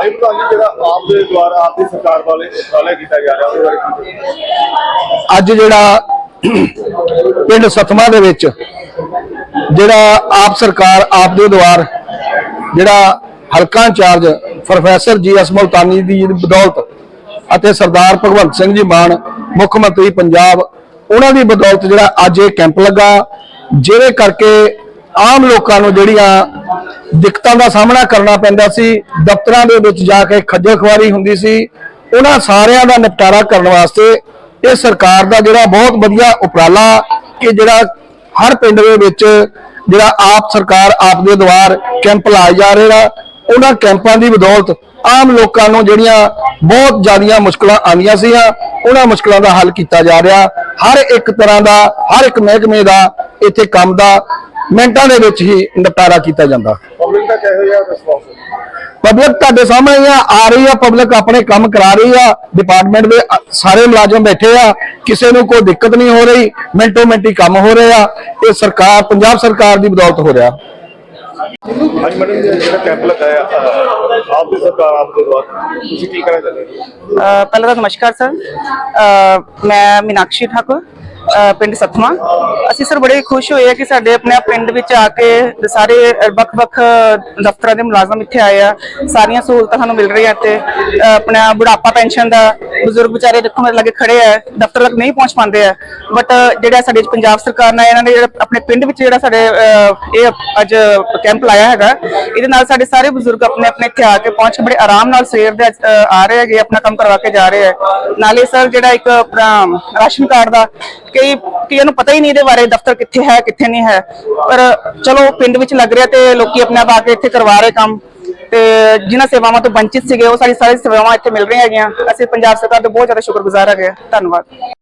ਭਾਈ ਪ੍ਰਧਾਨ ਜੀ ਜਿਹੜਾ ਆਪ ਦੇ ਦੁਆਰਾ, ਆਪ ਦੀ ਸਰਕਾਰ ਵਾਲੇ ਉਪਰਾਲਾ ਕੀਤਾ ਜਾ ਰਿਹਾ, ਉਹਦੇ ਬਾਰੇ ਅੱਜ ਜਿਹੜਾ ਪਿੰਡ ਸਤਮਾ ਦੇ ਵਿੱਚ ਜਿਹੜਾ ਆਪ ਸਰਕਾਰ, ਆਪ ਦੇ ਦੁਆਰ ਜਿਹੜਾ ਹਲਕਾ incharge professor G S Multani ਦੀ ਬਦੌਲਤ ਅਤੇ ਸਰਦਾਰ ਭਗਵੰਤ ਸਿੰਘ ਜੀ ਮਾਨ, ਮੁੱਖ ਮੰਤਰੀ ਪੰਜਾਬ, ਉਹਨਾਂ ਦੀ ਬਦੌਲਤ ਜਿਹੜਾ ਅੱਜ ਇਹ ਕੈਂਪ ਲੱਗਾ, ਜਿਹਦੇ ਕਰਕੇ ਆਮ ਲੋਕਾਂ ਨੂੰ ਜਿਹੜੀਆਂ ਦਿੱਕਤਾਂ ਦਾ ਸਾਹਮਣਾ ਕਰਨਾ ਪੈਂਦਾ ਸੀ। ਦਫ਼ਤਰਾਂ ਦੇ ਵਿੱਚ ਜਾ ਕੇ ਖੱਜਲ ਖੁਆਰੀ ਹੁੰਦੀ ਸੀ। ਉਹਨਾਂ ਸਾਰਿਆਂ ਦਾ ਨਿਪਟਾਰਾ ਕਰਨ ਵਾਸਤੇ ਇਹ ਸਰਕਾਰ ਦਾ ਜਿਹੜਾ ਬਹੁਤ ਵਧੀਆ ਉਪਰਾਲਾ ਕਿ ਜਿਹੜਾ ਹਰ ਪਿੰਡ ਦੇ ਵਿੱਚ ਜਿਹੜਾ ਆਪ ਸਰਕਾਰ, ਆਪ ਦੇ ਦੁਆਰ ਕੈਂਪ ਲਾਏ ਜਾ ਰਹੇ ਆ, ਉਹਨਾਂ ਕੈਂਪਾਂ ਦੀ ਬਦੌਲਤ ਆਮ ਲੋਕਾਂ ਨੂੰ ਜਿਹੜੀਆਂ ਬਹੁਤ ਜ਼ਿਆਦੀਆਂ ਮੁਸ਼ਕਲਾਂ ਆਉਂਦੀਆਂ ਸੀ ਉਹਨਾਂ ਮੁਸ਼ਕਲਾਂ ਦਾ ਹੱਲ ਕੀਤਾ ਜਾ ਰਿਹਾ। ਹਰ ਇੱਕ ਤਰ੍ਹਾਂ ਦਾ, ਹਰ ਇੱਕ ਮਹਿਕਮੇ ਦਾ, ਇੱਥੇ ਕੰਮ ਦਾ ਮਿੰਟਾਂ ਦੇ ਵਿੱਚ ਹੀ ਨਿਪਟਾਰਾ ਕੀਤਾ ਜਾਂਦਾ। ਪਬਲਿਕ ਦਾ ਕਿਹੋ ਜਿਹਾ ਰਿਸਪੌਂਸ ਪਬਲਿਕ ਤੁਹਾਡੇ ਸਾਹਮਣੇ ਆ ਆ ਰਹੀ ਆ ਪਬਲਿਕ ਆਪਣੇ ਕੰਮ ਕਰਾ ਰਹੀ ਆ ਡਿਪਾਰਟਮੈਂਟ ਦੇ ਸਾਰੇ ਮੁਲਾਜ਼ਮ ਬੈਠੇ ਆ ਕਿਸੇ ਨੂੰ ਕੋਈ ਦਿੱਕਤ ਨਹੀਂ ਹੋ ਰਹੀ ਮਿੰਟੋ ਮਿੰਟੀ ਕੰਮ ਹੋ ਰਹੇ ਇਹ ਸਰਕਾਰ ਪੰਜਾਬ ਸਰਕਾਰ ਦੀ ਬਦੌਲਤ ਹੋ ਰਿਹਾ। ਹਾਂਜੀ ਮੈਡਮ ਜਿਹੜਾ ਕੈਂਪ ਲਗਾਇਆ ਆਪ ਦੀ ਸਰਕਾਰ ਆਪ ਦੇ ਦੁਆਰਾ ਤੁਸੀਂ ਕੀ ਹੋ? ਅ, ਪਹਿਲਾਂ ਤਾਂ ਨਮਸਕਾਰ ਸਰ। ਮੈਂ ਮੀਨਾਕਸ਼ੀ ਠਾਕੁਰ। ਪਿੰਡ ਸਤਮਾ ਅਸੀਂ ਸਰ ਬੜੇ ਖੁਸ਼ ਹੋਏ ਆ ਕਿ ਸਾਡੇ ਆਪਣੇ ਪਿੰਡ ਵਿੱਚ ਆ ਕੇ ਸਾਰੇ ਵੱਖ-ਵੱਖ ਦਫ਼ਤਰਾਂ ਦੇ ਮੁਲਾਜ਼ਮ ਇੱਥੇ ਆਏ ਆ। ਸਾਰੀਆਂ ਸਹੂਲਤਾਂ ਸਾਨੂੰ ਮਿਲ ਰਹੀਆਂ ਇੱਥੇ। ਆਪਣਾ ਬੁਢਾਪਾ ਪੈਨਸ਼ਨ ਦਾ ਬਜ਼ੁਰਗ ਵਿਚਾਰੇ ਦੇਖੋ ਮੇਰੇ ਲਾਗੇ ਖੜੇ ਆ, ਦਫ਼ਤਰ ਤੱਕ ਨਹੀਂ ਪਹੁੰਚ ਪਾਉਂਦੇ ਆ। ਬਟ ਜਿਹੜਾ ਸਾਡੇ ਪੰਜਾਬ ਸਰਕਾਰ ਨੇ ਇਹਨਾਂ ਨੇ ਜਿਹੜਾ ਆਪਣੇ ਪਿੰਡ ਵਿੱਚ ਜਿਹੜਾ ਸਾਡੇ ਇਹ ਅੱਜ ਕੈਂਪ ਲਾਇਆ ਹੈਗਾ ਇਹਦੇ ਨਾਲ ਸਾਡੇ ਸਾਰੇ ਬਜ਼ੁਰਗ ਆਪਣੇ ਆਪਣੇ ਇੱਥੇ ਆ ਕੇ ਪਹੁੰਚ ਕੇ ਬੜੇ ਆਰਾਮ ਨਾਲ ਸਵੇਰ ਦੇ ਆ ਰਹੇ ਹੈਗੇ, ਆਪਣਾ ਕੰਮ ਕਰਵਾ ਕੇ ਜਾ ਰਹੇ ਹੈ। ਨਾਲੇ ਸਰ, ਜਿਹੜਾ ਇੱਕ ਆਪਣਾ ਰਾਸ਼ਨ ਕਾਰਡ ਦਾ, ਕਈ, ਕਈਆਂ ਨੂੰ ਪਤਾ ਹੀ ਨਹੀਂ ਇਹਦੇ ਬਾਰੇ, ਦਫ਼ਤਰ ਕਿੱਥੇ ਹੈ, ਕਿੱਥੇ ਨਹੀਂ ਹੈ। ਪਰ ਚਲੋ, ਪਿੰਡ ਵਿੱਚ ਲੱਗ ਰਿਹਾ ਤੇ ਲੋਕੀ ਆਪਣੇ ਆਪ ਆ ਕੇ ਇੱਥੇ ਕਰਵਾ ਰਹੇ ਕੰਮ। ਤੇ ਜਿਨ੍ਹਾਂ ਸੇਵਾਵਾਂ ਤੋਂ ਵੰਚਿਤ ਸੀਗੇ, ਉਹ ਸਾਰੀ ਸਾਰੀ ਸੇਵਾਵਾਂ ਇੱਥੇ ਮਿਲ ਰਹੀਆਂ ਹੈਗੀਆਂ। ਅਸੀਂ ਪੰਜਾਬ ਸਰਕਾਰ ਦੇ ਬਹੁਤ ਜ਼ਿਆਦਾ ਸ਼ੁਕਰਗੁਜ਼ਾਰ ਹੈਗੇ ਹਾਂ। ਧੰਨਵਾਦ।